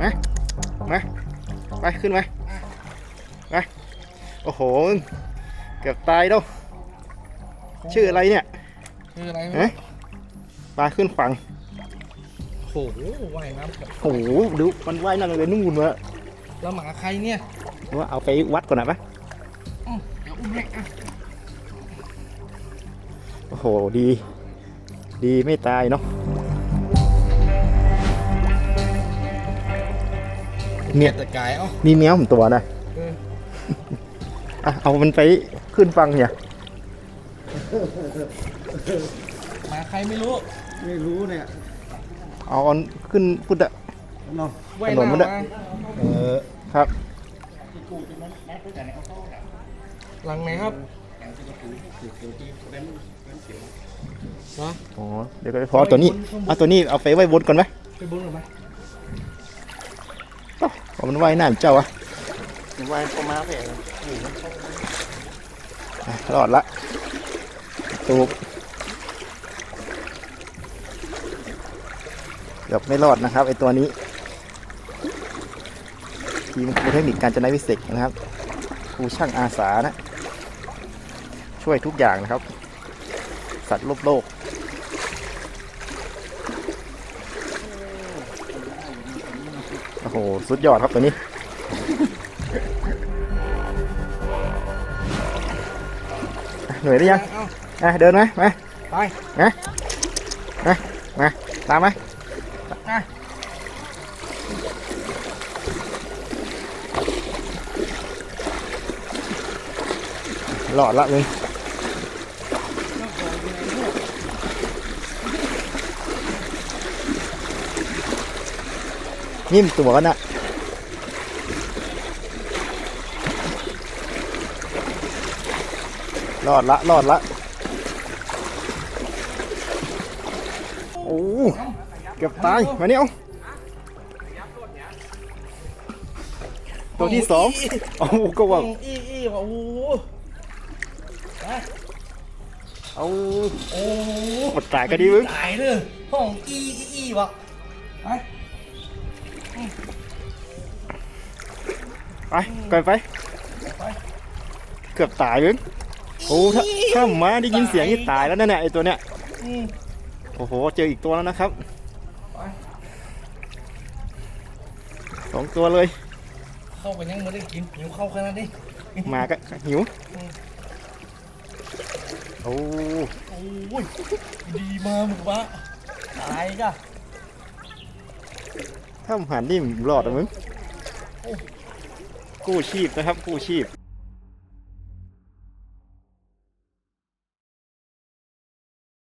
มามาไปขึ้นมาไปโอ้โห เกือบตายแล้วชื่ออะไรเนี่ยคืออะไรฮะปลาขึ้นฝั่งโอ้โหว่ายน้ำกับโอ้โหดูมันว่ายนั่นเลยนู่นวะแล้วหมาใครเนี่ยว่าเอาไปวัดก่อนนะปะอื้อเดี๋ยวอุ้มให้อะโอ้โหดี ดีไม่ตายเนาะ เนี่ยแต่กายเอ้านี่แมวผมตัวนะเอออะเอามันไปขึ้นฟังเนี่ยหมาใครไม่รู้ ไม่รู้เนี่ย เอามันขึ้นพุทธะเนาะว่ายถนนมันน้ำอะมาเออครับหลังไหนครับเหรออ๋อเดี๋ยวก็พอตัวนี้เอาตัวนี้เอาไปไว้บนก่อนไหมไปบนหรือไปเอามันไว้หน้าเจ้าอะวายประมาณแผงอะรอดละตูบเกือบไม่รอดนะครับไอตัวนี้ทีมครูเทคนิคการจนาวิเศษนะครับครูช่างอาสานะ ช่วยทุกอย่างนะครับ สัตว์โลกโลก อ้โห สุดยอดครับตัวนี้ เหนื่อยหรือยังเอ้าอะเดินไหมมาไปมา ตามไหมอะหลอดละมึง นิ่มตัวกันอะรอดละรอดละโอ้เกือบตาย มาเนี่ยตัวที่สองโอ้ก็ว่าอีอีว่ะโอ้โหเอาโอ้หมดตายก็ดีมึงตายเลยห้องอีอีอีว่ะไป ไปก่อนไป เกือบตายมึงโอ้ถ้าถ้าหมาได้ยินเสียงนี่ตายแล้วนั่นแหละไอตัวเนี้ยอืมโอ้โห เจออีกตัวแล้วนะครับไปสองตัวเลย เข้าไปยังไม่ได้กินหิวเข้าขนาดนี้หมาก็หิวอืมโอ้โอ้ยดีมากมึงวะตายกะ ถ้าหันนี่หลอดอะมึงกู้ชีพนะครับกู้ชีพ